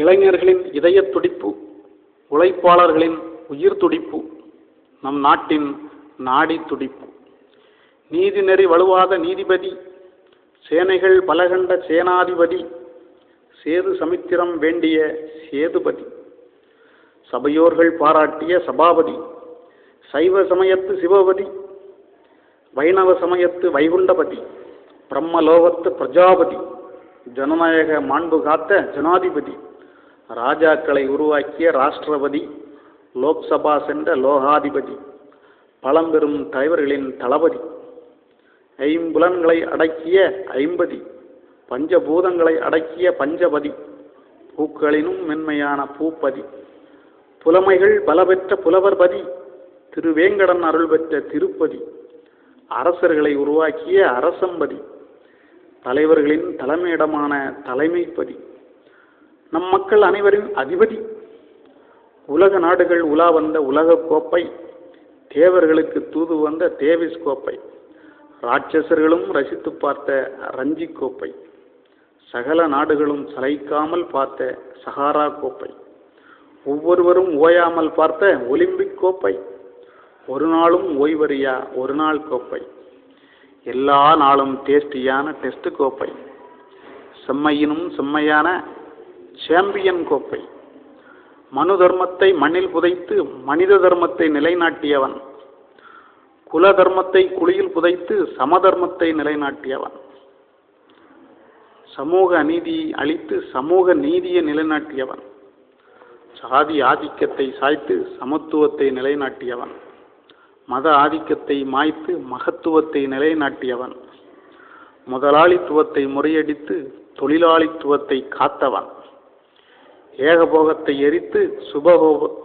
இளைஞர்களின் இதயத் துடிப்பு உழைப்பாளர்களின் உயிர் துடிப்பு நம் நாட்டின் நாடி துடிப்பு. நீதிநெறி வலுவாத நீதிபதி சேனைகள் பலகண்ட சேனாதிபதி சேது சமித்திரம் வேண்டிய சேதுபதி. சபையோர்கள் பாராட்டிய சபாபதி சைவ சமயத்து சிவபதி வைணவ சமயத்து வைகுண்டபதி பிரம்மலோகத்து பிரஜாபதி ஜனநாயக மாண்பு காத்த ஜனாதிபதி. ராஜாக்களை உருவாக்கிய ராஷ்டிரபதி லோக்சபா சென்ற லோகாதிபதி பழம்பெரும் தலைவர்களின் தளபதி ஐம்புலன்களை அடக்கிய ஐம்பதி பஞ்சபூதங்களை அடக்கிய பஞ்சபதி பூக்களினும் மென்மையான பூப்பதி புலமைகள் பலபெற்ற புலவர்பதி திருவேங்கடன் அருள் பெற்ற திருப்பதி அரசர்களை உருவாக்கிய அரசம்பதி தலைவர்களின் தலைமையிடமான தலைமைப்பதி. நம் மக்கள் அனைவரின் அதிபதி. உலக நாடுகள் உலா வந்த உலகக் கோப்பை தேவர்களுக்கு தூது வந்த தேவிஸ் கோப்பை ராட்சசர்களும் ரசித்து பார்த்த ரஞ்சி கோப்பை சகல நாடுகளும் சளைக்காமல் பார்த்த சஹாரா கோப்பை ஒவ்வொருவரும் ஓயாமல் பார்த்த ஒலிம்பிக் கோப்பை ஒரு நாளும் ஓய்வறியா ஒரு நாள் கோப்பை எல்லா நாளும் டேஸ்டியான டெஸ்ட் கோப்பை செம்மையினும் செம்மையான சாம்பியன் கோப்பை. மனு தர்மத்தை மண்ணில் புதைத்து மனித தர்மத்தை நிலைநாட்டியவன். குல தர்மத்தை குழியில் புதைத்து சமதர்மத்தை நிலைநாட்டியவன். சமூக அநீதியை அழித்து சமூக நீதியை நிலைநாட்டியவன். சாதி ஆதிக்கத்தை சாய்த்து சமத்துவத்தை நிலைநாட்டியவன். மத ஆதிக்கத்தை மாய்த்து மகத்துவத்தை நிலைநாட்டியவன். முதலாளித்துவத்தை முறையடித்து தொழிலாளித்துவத்தை காத்தவன். ஏகபோகத்தை எரித்து சுபகோப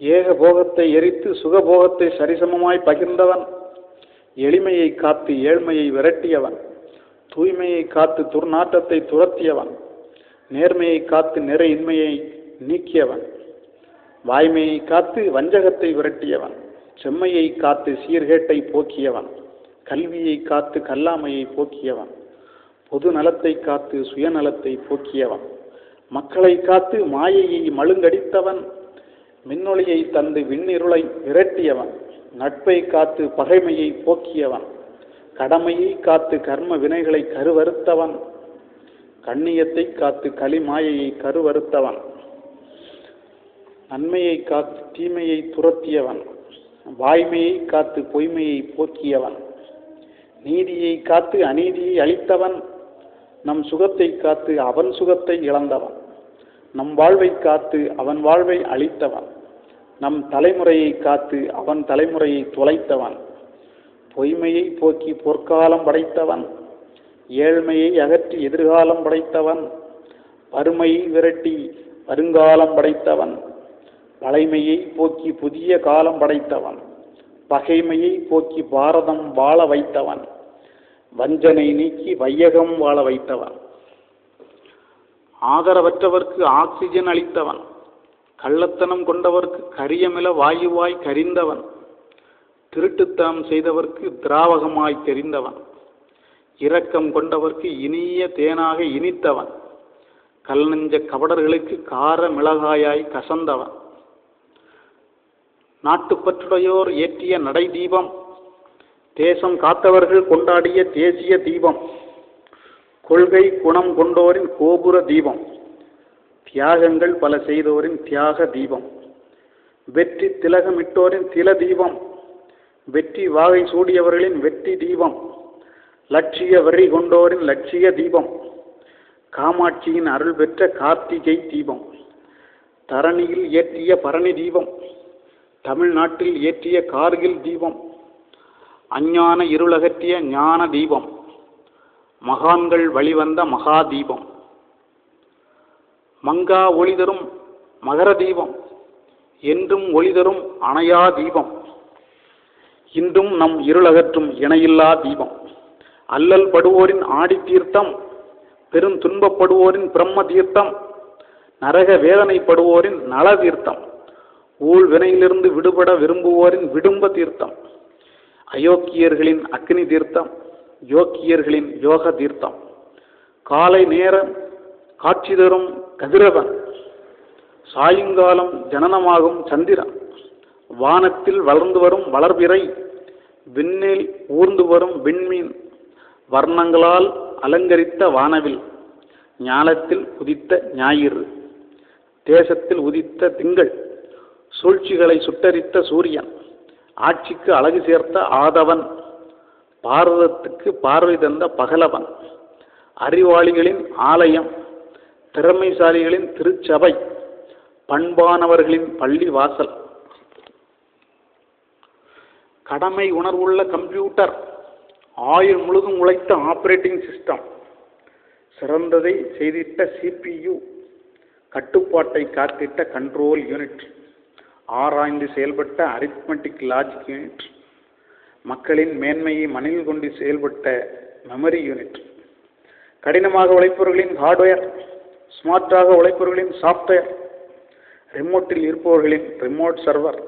ஏகபோகத்தை எரித்து சுகபோகத்தை சரிசமமாய் பகிர்ந்தவன் எளிமையை காத்து ஏழ்மையை விரட்டியவன் தூய்மையை காத்து துர்நாற்றத்தை துரத்தியவன் நேர்மையை காத்து நிறையின்மையை நீக்கியவன் வாய்மையை காத்து வஞ்சகத்தை விரட்டியவன் செம்மையை காத்து சீர்கேட்டை போக்கியவன். கல்வியை காத்து கல்லாமையை போக்கியவன். பொது நலத்தை காத்து சுயநலத்தை போக்கியவன். மக்களை காத்து மாயையை மழுங்கடித்தவன். மின்னொளியை தந்து விண்ணிருளை விரட்டியவன். நட்பை காத்து பகைமையை போக்கியவன். கடமையை காத்து கர்ம வினைகளை கருவறுத்தவன். கண்ணியத்தை காத்து களிமாயையை கருவறுத்தவன். நன்மையை காத்து தீமையை துரத்தியவன். வாய்மையை காத்து பொய்மையை போக்கியவன். நீதியை காத்து அநீதியை அழித்தவன் நம் சுகத்தை காத்து அவன் சுகத்தை இழந்தவன் நம் வாழ்வை காத்து அவன் வாழ்வை அழித்தவன் நம் தலைமுறையை காத்து அவன் தலைமுறையை தொலைத்தவன் பொய்மையை போக்கி பொற்காலம் படைத்தவன் ஏழ்மையை அகற்றி எதிர்காலம் படைத்தவன் வறுமையை விரட்டி வருங்காலம் படைத்தவன் பழைமையை போக்கி புதிய காலம் படைத்தவன் பகைமையை போக்கி பாரதம் வாழ வைத்தவன். வஞ்சனை நீக்கி வையகம் வாழ வைத்தவன். ஆதரவற்றவர்க்கு ஆக்சிஜன் அளித்தவன். கள்ளத்தனம் கொண்டவர்க்கு கரியமில வாயுவாய் கரிந்தவன். திருட்டுத்தனம் செய்தவர்க்கு திராவகமாய் தெரிந்தவன். இரக்கம் கொண்டவர்க்கு இனிய தேனாக இனித்தவன். கல் நெஞ்ச கபடர்களுக்கு கார மிளகாயாய் கசந்தவன். நாட்டுப்பற்றுடையோர் ஏற்றிய நடை தீபம் தேசம் காத்தவர்கள் கொண்டாடிய தேசிய தீபம். கொள்கை குணம் கொண்டோரின் கோபுர தீபம். தியாகங்கள் பல செய்தோரின் தியாக தீபம். வெற்றி திலகமிட்டோரின் தில தீபம். வெற்றி வாகை சூடியவர்களின் வெற்றி தீபம். லட்சிய வரி கொண்டோரின் லட்சிய தீபம். காமாட்சியின் அருள் பெற்ற கார்த்திகை தீபம். தரணியில் ஏற்றிய பரணி தீபம். தமிழ்நாட்டில் ஏற்றிய கார்கில் தீபம். அஞ்ஞான இருளகற்றிய ஞான தீபம். மகான்கள் வழிவந்த மகா தீபம். மங்கா ஒளி தரும் மகர தீபம். என்றும் ஒளி தரும் அணையா தீபம். இன்றும் நம் இருளகற்றும் இணையில்லா தீபம். அல்லல் படுவோரின் ஆடி தீர்த்தம் பெரும் துன்பப்படுவோரின் பிரம்ம தீர்த்தம் நரக வேதனைப்படுவோரின் நல தீர்த்தம் ஊழ் வினையிலிருந்து விடுபட விரும்புவோரின் விடும்ப தீர்த்தம். அயோக்கியர்களின் அக்னி தீர்த்தம் யோக்கியர்களின் யோக தீர்த்தம். காலை நேரம் காட்சி தரும் கதிரவன் சாயங்காலம் ஜனனமாகும் சந்திரன். வானத்தில் வளர்ந்து வரும் வளர்பிறை விண்ணில் ஊர்ந்து வரும் விண்மீன் வர்ணங்களால் அலங்கரித்த வானவில் ஞானத்தில் உதித்த ஞாயிறு தேசத்தில் உதித்த திங்கள் சூழ்ச்சிகளை சுட்டரித்த சூரியன். ஆட்சிக்கு அழகு சேர்த்த ஆதவன் பாரதத்துக்கு பார்வை தந்த பகலவன் அறிவாளிகளின் ஆலயம் திறமைசாலிகளின் திருச்சபை பண்பானவர்களின் பள்ளி வாசல். கடமை உணர்வுள்ள கம்ப்யூட்டர் ஆயுள் முழுதும் உழைத்த ஆப்ரேட்டிங் சிஸ்டம் சிறந்ததை செய்திட்ட சிபியு கட்டுப்பாட்டை காத்திட்ட கண்ட்ரோல் யூனிட் ஆராய்ந்து செயல்பட்ட அரித்மெட்டிக் லாஜிக் யூனிட் மக்களின் மேன்மையை மனதில் கொண்டு செயல்பட்ட மெமரி யூனிட் கடினமாக உழைப்பவர்களின் ஹார்ட்வேர் ஸ்மார்ட்டாக உழைப்பவர்களின் சாஃப்ட்வேர் ரிமோட்டில் இருப்பவர்களின் ரிமோட் சர்வர்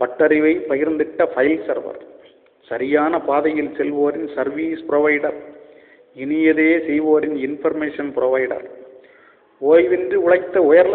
பட்டறிவை பகிர்ந்திட்ட ஃபைல் சர்வர் சரியான பாதையில் செல்வோரின் சர்வீஸ் ப்ரொவைடர் இனியதே செய்வோரின் இன்ஃபர்மேஷன் ப்ரொவைடர் ஓய்வின்றி உழைத்த உயர்